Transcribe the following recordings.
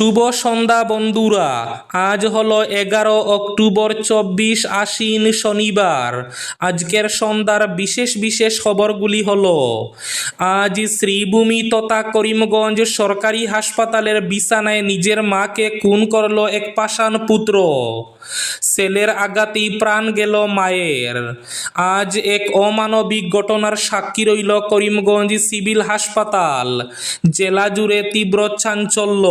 শুভ সন্ধ্যা, বন্ধুরা। আজ হলো এগারো অক্টোবর চব্বিশ আশ্বিন শনিবার। আজকের সন্ধ্যার বিশেষ বিশেষ খবরগুলি হল, আজ শ্রীভূমি তথা করিমগঞ্জ সরকারি হাসপাতালের বিছানায় নিজের মাকে খুন করল এক পাষাণ পুত্র। ছেলের আঘাতেই প্রাণ গেল মায়ের। আজ এক অমানবিক ঘটনার সাক্ষী রইল করিমগঞ্জ সিভিল হাসপাতাল। জেলা জুড়ে তীব্র চাঞ্চল্য।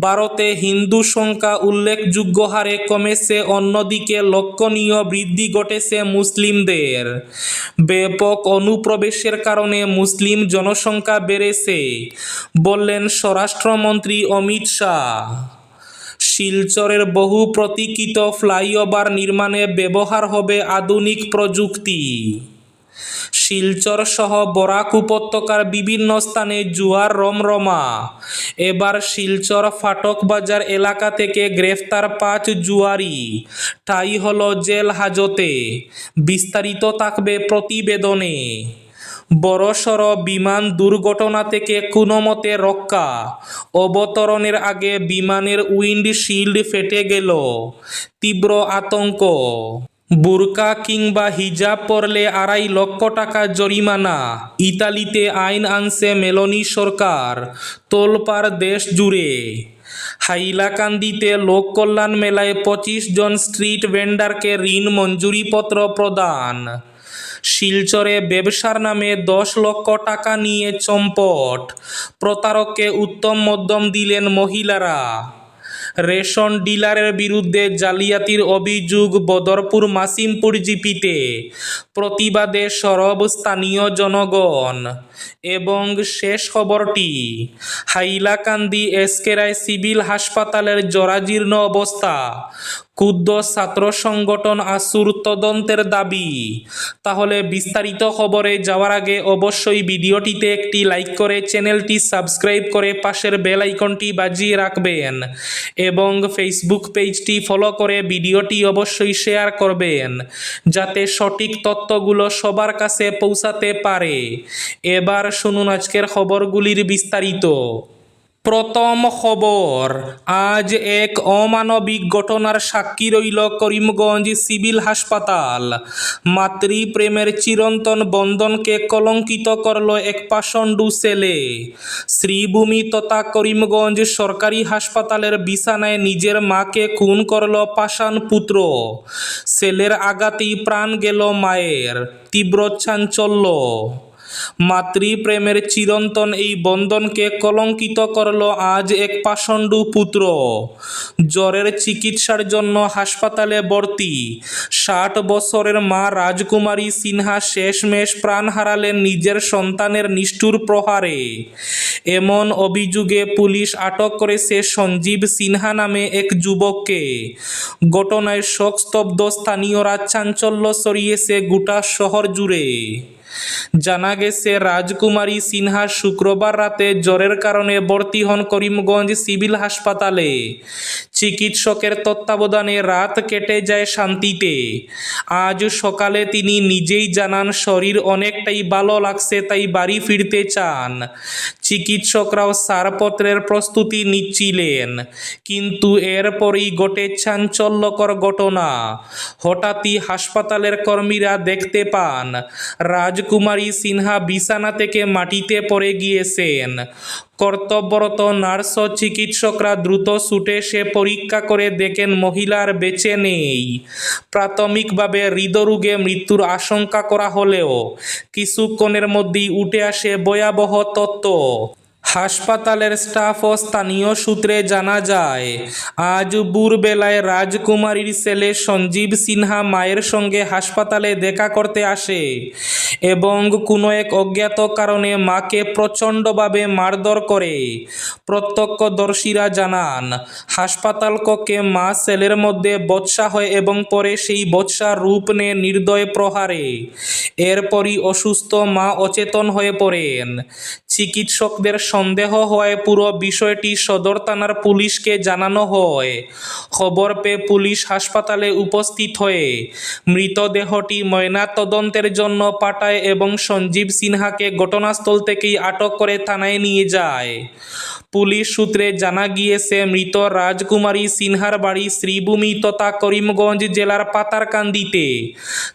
ভারতে হিন্দু সংখ্যা উল্লেখযোগ্য হারে কমেছে, অন্যদিকে লক্ষণীয় বৃদ্ধি ঘটেছে মুসলিমদের। ব্যাপক অনুপ্রবেশের কারণে মুসলিম জনসংখ্যা বেড়েছে, বললেন স্বরাষ্ট্রমন্ত্রী অমিত শাহ। শিলচরের বহু প্রতীক্ষিত ফ্লাইওভার নির্মাণে ব্যবহার হবে আধুনিক প্রযুক্তি। শিলচর সহ বরাক উপত্যকার বিভিন্ন স্থানে জুয়ার রমরমা এবার শিলচর ফাটক বাজার এলাকা থেকে গ্রেফতার পাঁচ জুয়ারি। ঠাই হল জেল হাজতে। বিস্তারিত থাকবে প্রতিবেদনে। বড়সড় বিমান দুর্ঘটনা থেকে কোনোমতে রক্ষা। অবতরণের আগে বিমানের উইন্ডশিল্ড ফেটে গেল। তীব্র আতঙ্ক। বুরকা কিংবা হিজাব পরলে আড়াই লক্ষ টাকা জরিমানা। ইতালিতে আইন আনছে মেলনি সরকার, তোলপাড় দেশ জুড়ে। হাইলাকান্দিতে লোক কল্যাণ মেলায় পঁচিশ জন স্ট্রিট ভেন্ডারকে ঋণ মঞ্জুরিপত্র প্রদান। শিলচরে ব্যবসার নামে দশ লক্ষ টাকা নিয়ে চম্পট। প্রতারককে উত্তম মধ্যম দিলেন মহিলারা। রেশন ডিলারের বিরুদ্ধে জালিয়াতির অভিযোগ বদরপুর মাসিমপুর জিপিতে। প্রতিবাদে সরব স্থানীয় জনগণ। এবং শেষ খবরটি, হাইলাকান্দি এসকেরায় সিভিল হাসপাতালের জরাজীর্ণ অবস্থা। ক্ষুদ্র ছাত্র সংগঠন আসুর তদন্তের দাবি। তাহলে বিস্তারিত খবরে যাওয়ার আগে অবশ্যই ভিডিওটিতে একটি লাইক করে চ্যানেলটি সাবস্ক্রাইব করে পাশের বেল আইকনটি বাজিয়ে রাখবেন এবং ফেসবুক পেজটি ফলো করে ভিডিওটি অবশ্যই শেয়ার করবেন যাতে সঠিক তথ্যগুলো সবার কাছে পৌঁছাতে পারে। এবার শুনুন আজকের খবরগুলির বিস্তারিত। প্রথম খবর, আজ এক অমানবিক ঘটনার সাক্ষী রইল করিমগঞ্জ সিভিল হাসপাতাল। মাতৃপ্রেমের চিরন্তন বন্ধনকে কলঙ্কিত করল এক পাষণ্ডু ছেলে। শ্রীভূমি তথা করিমগঞ্জ সরকারি হাসপাতালের বিছানায় নিজের মাকে খুন করল পাষাণ পুত্র। ছেলের আঘাতেই প্রাণ গেল মায়ের, তীব্র চাঞ্চল্য। মাতৃপ্রেমের চিরন্তন এই বন্ধনকে কলঙ্কিত করল আজ এক পাষণ্ডু পুত্র। জ্বরের চিকিৎসার জন্য হাসপাতালে ভর্তি। ষাট বছরের মা রাজকুমারী সিনহা শেষমেশ প্রাণ হারালেন নিজের সন্তানের নিষ্ঠুর প্রহারে। এমন অভিযোগে পুলিশ আটক করেছে সঞ্জীব সিনহা নামে এক যুবককে। ঘটনায় শোকস্তব্ধ স্থানীয়রা চাঞ্চল্য ছড়িয়েছে গোটা শহর জুড়ে। জানা গেছে রাজকুমারী সিনহা শুক্রবার রাতে জ্বরের কারণে ভর্তি হন করিমগঞ্জ সিভিল হাসপাতালে। চিকিৎসকের তত্ত্বাবধানে রাত কেটে যায় শান্তিতে। আজ সকালে তিনি নিজেই জানান, শরীর অনেকটাই ভালো লাগছে, তাই বাড়ি ফিরতে চান। চিকিৎসকরাও সারপত্রের প্রস্তুতি নিচ্ছিলেন। কিন্তু এরপরই ঘটে চাঞ্চল্যকর ঘটনা। হঠাৎই হাসপাতালের কর্মীরা দেখতে পান, রাজকুমারী সিনহা বিছানা থেকে মাটিতে পড়ে গিয়েছেন। কর্তব্যরত নার্স ও চিকিৎসকরা দ্রুত ছুটে সে পরীক্ষা করে দেখেন মহিলার বেঁচে নেই। প্রাথমিকভাবে হৃদরোগে মৃত্যুর আশঙ্কা করা হলেও কিছুক্ষণের মধ্যেই উঠে আসে ভয়াবহ তত্ত্ব। হাসপাতালের স্টাফ ও স্থানীয় সূত্রে জানা যায়, আজ ভোরবেলায় রাজকুমারীর ছেলে সঞ্জীব সিনহা মায়ের সঙ্গে হাসপাতালে দেখা করতে আসে এবং কোনো এক অজ্ঞাত কারণে মাকে প্রচণ্ডভাবে মারধর করে। প্রত্যক্ষদর্শীরা জানান, হাসপাতাল কক্ষে মা ছেলের মধ্যে বৎসা হয় এবং পরে সেই বৎসা রূপ নেয় নির্দয় প্রহারে। এরপরই অসুস্থ মা অচেতন হয়ে পড়েন। চিকিৎসকদের সন্দেহ হয়, পুরো বিষয়টি সদর থানার পুলিশকে জানানো হয়। খবর পেয়ে পুলিশ হাসপাতালে উপস্থিত হয়ে মৃতদেহটি ময়নাতদন্তের জন্য পাঠায় এবং সঞ্জীব সিনহাকে ঘটনাস্থল থেকেই আটক করে থানায় নিয়ে যায়। পুলিশ সূত্রে জানা গিয়েছে, মৃত রাজকুমারী সিনহার বাড়ি শ্রীভূমি তথা করিমগঞ্জ জেলার পাতারকান্দিতে।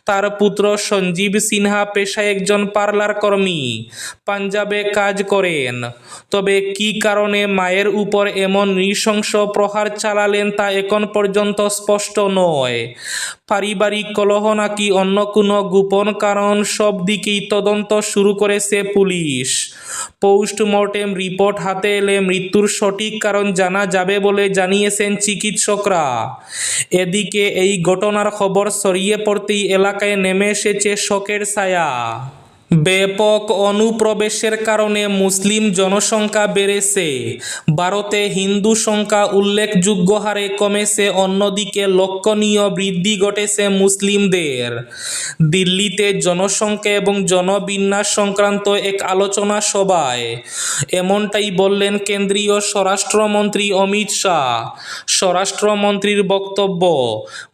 তার পুত্র সঞ্জীব সিনহা পেশায় একজন পার্লার কর্মী, পাঞ্জাবে কাজ করেন। তবে কী কারণে মায়ের উপর এমন নৃশংস প্রহার চালালেন তা এখন পর্যন্ত স্পষ্ট নয়। পারিবারিক কলহ নাকি অন্য কোনো গোপন কারণ সব দিকেই তদন্ত শুরু করেছে পুলিশ। পোস্টমর্টেম রিপোর্ট হাতে এলে মৃত্যুর সঠিক কারণ জানা যাবে বলে জানিয়েছেন চিকিৎসকরা। এদিকে এই ঘটনার খবর ছড়িয়ে পড়তেই এলাকায় নেমে এসেছে শোকের ছায়া। ব্যাপক অনুপ্রবেশের কারণে মুসলিম জনসংখ্যা বেড়েছে। ভারতে হিন্দু সংখ্যা উল্লেখযোগ্য হারে কমেছে, অন্যদিকে লক্ষণীয় বৃদ্ধি ঘটেছে মুসলিমদের। দিল্লিতে জনসংখ্যা এবং জনবিন্যাস সংক্রান্ত এক আলোচনা সভায় এমনটাই বললেন কেন্দ্রীয় স্বরাষ্ট্রমন্ত্রী অমিত শাহ। স্বরাষ্ট্রমন্ত্রীর বক্তব্য,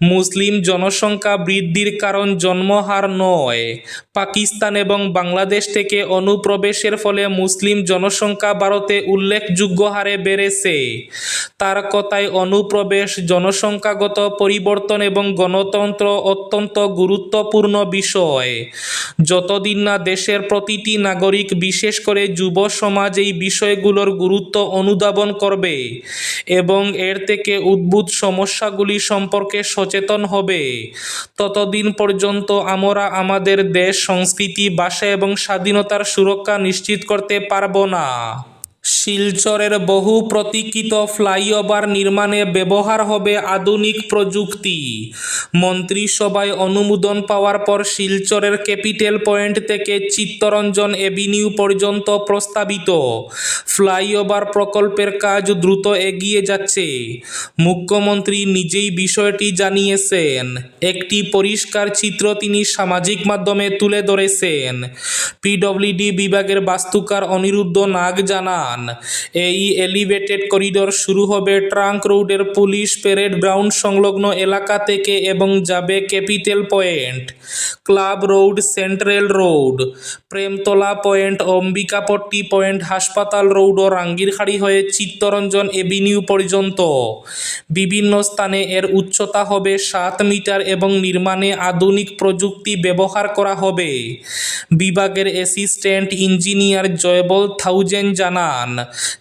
মুসলিম জনসংখ্যা বৃদ্ধির কারণ জন্মহার নয়, পাকিস্তান এবং বাংলাদেশ থেকে অনুপ্রবেশের ফলে মুসলিম জনসংখ্যা ভারতে উল্লেখযোগ্য হারে বেড়েছে। তার কথায় অনুপ্রবেশ, জনসংখ্যাগত পরিবর্তন এবং গণতন্ত্র অত্যন্ত গুরুত্বপূর্ণ বিষয়। যতদিন না দেশের প্রতিটি নাগরিক, বিশেষ করে যুব সমাজ, এই বিষয়গুলোর গুরুত্ব অনুধাবন করবে এবং এর থেকে উদ্ভূত সমস্যাগুলি সম্পর্কে সচেতন হবে। ততদিন পর্যন্ত আমরা আমাদের দেশ, সংস্কৃতি ভাষা এবং স্বাধীনতার সুরক্ষা নিশ্চিত করতে পারব না। শিলচরের বহু প্রতীক্ষিত ফ্লাইওভার নির্মাণে ব্যবহার হবে আধুনিক প্রযুক্তি। মন্ত্রিসভায় অনুমোদন পাওয়ার পর শিলচরের ক্যাপিটাল পয়েন্ট থেকে চিত্তরঞ্জন এভিনিউ পর্যন্ত প্রস্তাবিত। ফ্লাইওভার প্রকল্পের কাজ দ্রুত এগিয়ে যাচ্ছে। মুখ্যমন্ত্রী নিজেই বিষয়টি জানিয়েছেন। একটি পরিষ্কার চিত্র তিনি সামাজিক মাধ্যমে তুলে ধরেছেন। পিডব্লিউডি বিভাগের বাস্তুকার অনিরুদ্ধ নাগ জানান এই এলিভেটেড করিডোর শুরু হবে ট্রাঙ্ক রোডের পুলিশ প্যারেড গ্রাউন্ড সংলগ্ন এলাকা থেকে এবং যাবে capital point club road central road Premtala point Ambikapatti point হাসপাতাল রোড ও রাঙ্গিরখাড়ি হয়ে চিত্তরঞ্জন এভিনিউ পর্যন্ত। বিভিন্ন স্থানে এর উচ্চতা হবে সাত মিটার এবং নির্মাণে আধুনিক প্রযুক্তি ব্যবহার করা হবে। বিভাগের অ্যাসিস্ট্যান্ট ইঞ্জিনিয়ার জয়বল থাউজেন্ড জানান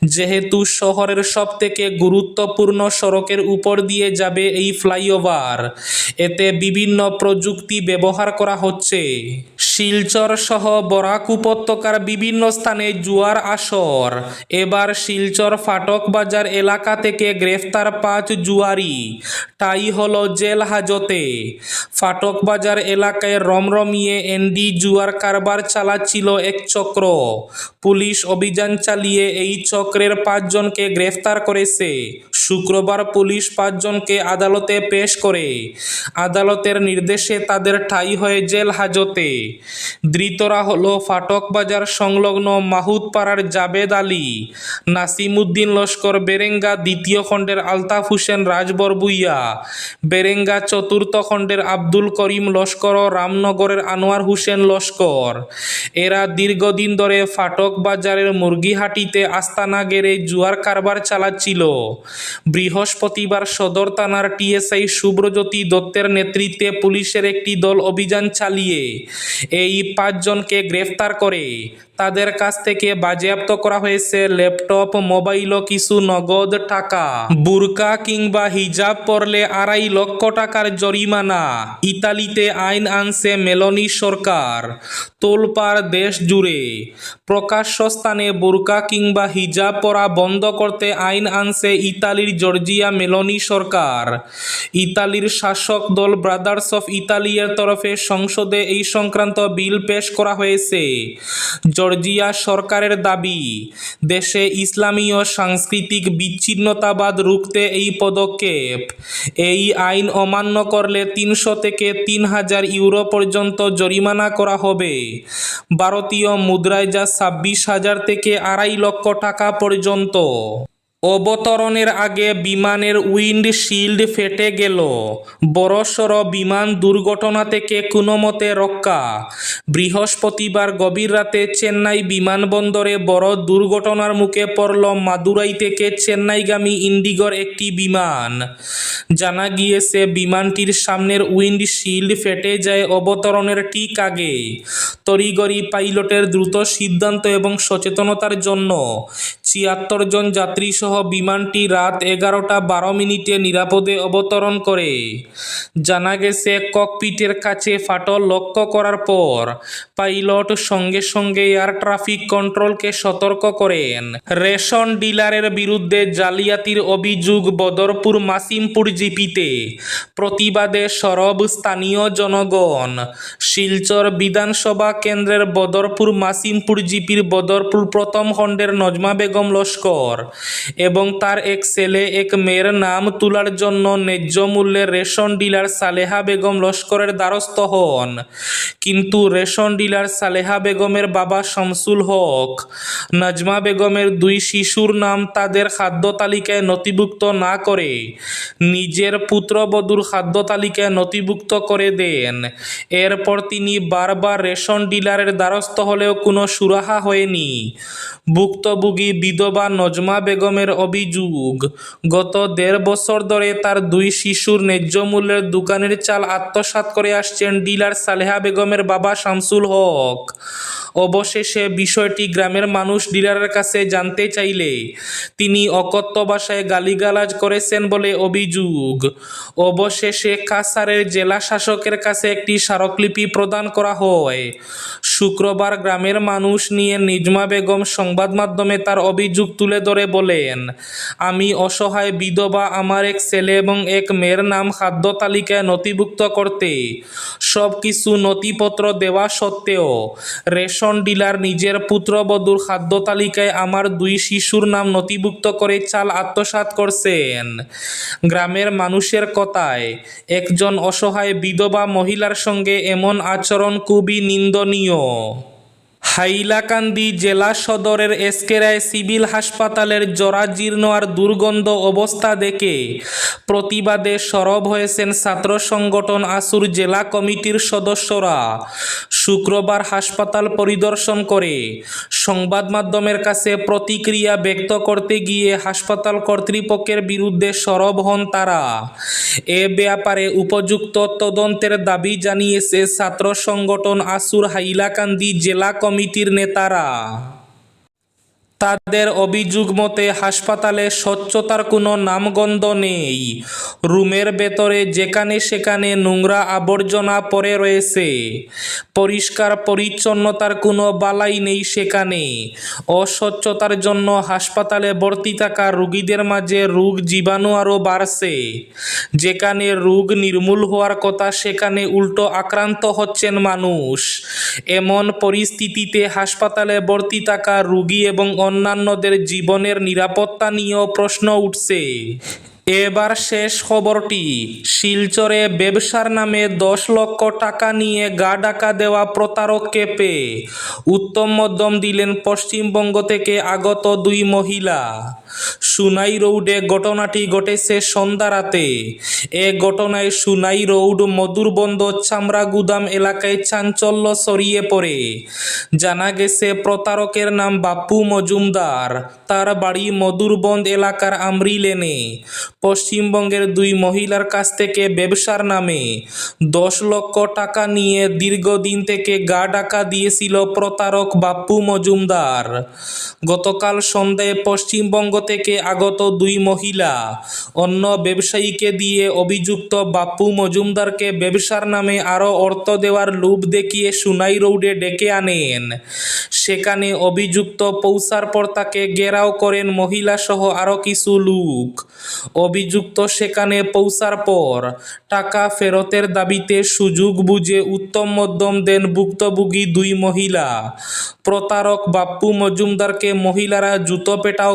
যেহেতু শহরের সবথেকে গুরুত্বপূর্ণ সড়কের উপর দিয়ে যাবে এই ফ্লাইওভার, এতে বিভিন্ন প্রযুক্তি ব্যবহার করা হচ্ছে। শিলচর সহ বরাক উপত্যকার বিভিন্ন স্থানে জুয়ার আসর। এবার শিলচর ফাটক বাজার এলাকা থেকে গ্রেফতার পাঁচ জুয়ারি। তাই হল জেল হাজতে। ফাটক বাজার এলাকায় রমরমিয়ে এনডি জুয়ার কারবার চালাচ্ছিল এক চক্র। পুলিশ অভিযান চালিয়ে এই চক্রের পাঁচজনকে গ্রেফতার করেছে। শুক্রবার পুলিশ পাঁচজনকে আদালতে পেশ করে। আদালতের নির্দেশে তাদের ঠাঁই হয়ে জেল হাজতে। ধৃতরা হলো ফাটক বাজার সংলগ্ন মাহুদপাড়ার জাবেদ আলী, নাসিমুদ্দিন লস্কর বেরেঙ্গা দ্বিতীয় খণ্ডের আলতাফ হোসেন রাজবরবুইয়া, বেরেঙ্গা চতুর্থ খণ্ডের আব্দুল করিম লস্কর ও রামনগরের আনোয়ার হোসেন লস্কর। এরা দীর্ঘদিন ধরে ফাটক বাজারের মুরগিহাটিতে আস্তানা গেড়ে জুয়ার কারবার চালাচ্ছিল। বৃহস্পতিবার সদর থানার টিএসআই শুভ্রজ্যোতি দত্তের নেতৃত্বে পুলিশের একটি দল অভিযান চালিয়ে এই পাঁচজনকে গ্রেফতার করে। তাদের কাছ থেকে বাজেয়াপ্ত করা হয়েছে ল্যাপটপ, মোবাইল ও কিছু নগদ টাকা। বুরকা কিংবা হিজাব পরলে আড়াই লক্ষ টাকার জরিমানা। ইতালিতে আইন আনছে মেলনি সরকার। তোলপাড় দেশ জুড়ে। প্রকাশ্য স্থানে বুরকা কিংবা হিজাব পরা বন্ধ করতে আইন আনছে ইতালির জর্জিয়া মেলনি সরকার। ইতালির শাসক দল ব্রাদার্স অফ ইতালিয়ার তরফে সংসদে এই সংক্রান্ত বিল পেশ করা হয়েছে। জর্জিয়া সরকারের দাবি, দেশে ইসলামী ও সাংস্কৃতিক বিচ্ছিন্নতাবাদ রুখতে এই পদক্ষেপ। এই আইন অমান্য করলে তিনশো থেকে তিন হাজার ইউরো পর্যন্ত জরিমানা করা হবে। ভারতীয় মুদ্রায় যা ছাব্বিশ হাজার থেকে আড়াই লক্ষ টাকা পর্যন্ত। অবতরণের আগে বিমানের উইন্ডশিল্ড ফেটে গেল। বড়সড় বিমান দুর্ঘটনা থেকে কোনোমতে রক্ষা। বৃহস্পতিবার গভীর রাতে চেন্নাই বিমানবন্দরে বড় দুর্ঘটনার মুখে পড়ল মাদুরাই থেকে চেন্নাইগামী ইন্ডিগোর একটি বিমান। জানা গিয়েছে, বিমানটির সামনের উইন্ডশিল্ড ফেটে যায় অবতরণের ঠিক আগে। তরিগরি পাইলটের দ্রুত সিদ্ধান্ত এবং সচেতনতার জন্য ছিয়াত্তর জন যাত্রীসহ বিমানটি রাত এগারোটা বারো মিনিটে নিরাপদে অবতরণ করে। জানা গেছে, ককপিটের কাছে ফাটল লক্ষ্য করার পর পাইলট সঙ্গে সঙ্গে এয়ার ট্রাফিক কন্ট্রোলকে সতর্ক করেন। রেশন ডিলারের বিরুদ্ধে জালিয়াতির অভিযোগ বদরপুর মাসিমপুর জিপিতে। প্রতিবাদে সরব স্থানীয় জনগণ। শিলচর বিধানসভা কেন্দ্রের বদরপুর মাসিমপুর জিপির বদরপুর প্রথম খণ্ডের নজমা বেগম লস্কর। এবং তার এক ছেলে, এক মেয়ের নাম তোলার জন্য ন্যায্য মূল্যে রেশন ডিলার সালেহা বেগম লস্করের দ্বারস্থ হন। কিন্তু রেশন ডিলার সালেহা বেগমের বাবা শামসুল হক, নাজমা বেগমের দুই শিশুর নাম তাদের খাদ্য তালিকায় নথিভুক্ত না করে নিজের পুত্রবধূর খাদ্য তালিকায় নথিভুক্ত করে দেন। এরপর তিনি বারবার রেশন ডিলারের দ্বারস্থ হলেও কোনো সুরাহা হয়নি। ভুক্তভোগী বিধবা নজমা বেগমের অভিযোগ, গত দেড় বছর ধরে তার দুই শিশুর ন্যায্য মূল্যের দোকানের চাল আত্মসাৎ করে আসছেন ডিলার সালেহা বেগমের বাবা শামসুল হক। অবশেষে বিষয়টি গ্রামের মানুষ ডিলারের কাছে জানতে চাইলে তিনি অকথ্য ভাষায় গালিগালাজ করেছেন বলে অভিযোগ। অবশেষে কাসারের জেলা শাসকের কাছে একটি স্মারকলিপি প্রদান করা হয়। শুক্রবার গ্রামের মানুষ নিয়ে নিজমা বেগম সংবাদ মাধ্যমে তার অভিযোগ তুলে ধরে বলেন আমি অসহায় বিধবা আমার এক ছেলে এবং এক মেয়ের নাম খাদ্য তালিকায় নথিভুক্ত করতে। সব কিছু নথিপত্র দেওয়া সত্ত্বেও রেশন ডিলার নিজের পুত্রবধূর খাদ্য তালিকায় আমার দুই শিশুর নাম নথিভুক্ত করে চাল আত্মসাৎ করছেন। গ্রামের মানুষের কথায়, একজন অসহায় বিধবা মহিলার সঙ্গে এমন আচরণ খুবই নিন্দনীয়। হাইলাকান্দি জেলা সদরের এসকেরায় সিভিল হাসপাতালের জরাজীর্ণ আর দুর্গন্ধ অবস্থা দেখে প্রতিবাদে সরব হয়েছেন ছাত্র সংগঠন আসুর জেলা কমিটির সদস্যরা। শুক্রবার হাসপাতাল পরিদর্শন করে। সংবাদ মাধ্যমের কাছে প্রতিক্রিয়া ব্যক্ত করতে গিয়ে হাসপাতাল কর্তৃপক্ষের বিরুদ্ধে সরব হন তারা। এ ব্যাপারে উপযুক্ত তদন্তের দাবি জানিয়েছে ছাত্র সংগঠন আসুর হাইলাকান্দি জেলা কমিটির নেতারা। তাদের অভিযোগ মতে, হাসপাতালে স্বচ্ছতার কোনো নামগন্ধ নেই। রুমের ভেতরে যেখানে সেখানে নোংরা আবর্জনা পড়ে রয়েছে। পরিষ্কার পরিচ্ছন্নতার কোনো বালাই নেই সেখানে। অস্বচ্ছতার জন্য হাসপাতালে ভর্তি থাকা রুগীদের মাঝে রোগ জীবাণু আরও বাড়ছে। যেখানে রোগ নির্মূল হওয়ার কথা, সেখানে উল্টো আক্রান্ত হচ্ছেন মানুষ। এমন পরিস্থিতিতে হাসপাতালে ভর্তি থাকা রুগী এবং অন্যান্যদের জীবনের নিরাপত্তা নিয়েও প্রশ্ন উঠছে। এবার শেষ খবরটি, শিলচরে ব্যবসার নামে দশ লক্ষ টাকা নিয়ে গা ডাকা দেওয়া প্রতারক পেয়ে উত্তম মধ্যম দিলেন পশ্চিমবঙ্গ থেকে আগত দুই মহিলা। সুনাই রোডে ঘটনাটি ঘটেছে সন্ধ্যা রাতে। এ ঘটনায় সুনাই রোড মধুরবন্দ চামড়া গুদাম এলাকায় চাঞ্চল্য ছড়িয়ে পড়ে। জানা গেছে, প্রতারকের নাম বাপ্পু মজুমদার। তার বাড়ি মধুরবন্দ এলাকার আমরি লেনে। পশ্চিমবঙ্গের দুই মহিলার কাছ থেকে ব্যবসার নামে দশ লক্ষ টাকা নিয়ে দীর্ঘদিন থেকে গা ডাকা দিয়েছিল প্রতারক বাপ্পু মজুমদার। গতকাল সন্ধ্যায় পশ্চিমবঙ্গ থেকে আগত দুই মহিলা। অন্য ব্যবসায়ীকে দিয়ে অভিযুক্ত বাপ্পু মজুমদারকে ব্যবসার নামে আরও অর্থ দেওয়ার লোভ দেখিয়ে সুনাই রোডে ডেকে আনেন। সেখানে অভিযুক্ত পৌঁছার পর তাকে ঘেরাও করেন মহিলাসহ আরও কিছু লোক। অভিযুক্ত সেখানে পৌঁছার পর টাকা ফেরতের দাবিতে সুযোগ বুঝে উত্তম মধ্যম দেন ভুক্তভোগী দুই মহিলা। প্রতারক বাপ্পু মজুমদারকে মহিলারা জুতো পেটাও